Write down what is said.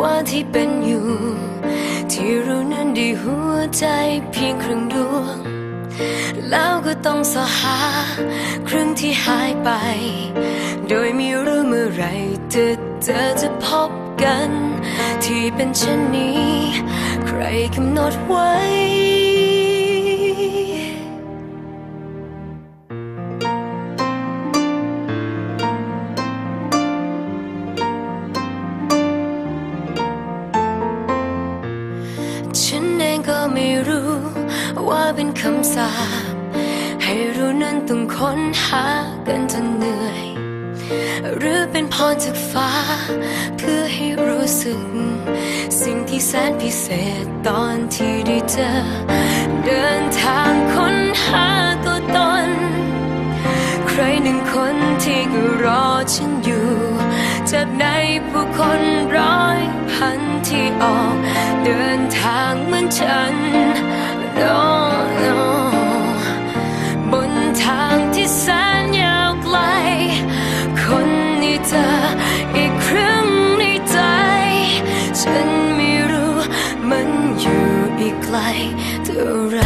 ว่าที่เป็นอยู่ ที่รู้นั้นดีหัวใจเพียงครึ่งดวง แล้วก็ต้องสอหาครึ่งที่หายไป โดยไม่รู้เมื่อไรเธอเจอจะพบกัน ที่เป็นเช่นนี้ ใครกำหนดไว้ ฉันเองก็ไม่รู้ ว่าเป็นคำสาปให้รู้นั้นต้องค้นหากันจนเหนื่อย หรือเป็นพรจากฟ้า เพื่อให้รู้สึก สิ่งที่แสนพิเศษตอนที่ได้เจอ เดินทางค้นหาตัวตน ใครหนึ่งคนที่ก็รอฉันอยู่ จากในผู้คนร พันที่ออกเดินทางเหมือนฉัน no, no บนทางที่แสนยาวไกล คนนี้เธออีกครึ่งในใจ ฉันไม่รู้มันอยู่อีกไกลเท่าไร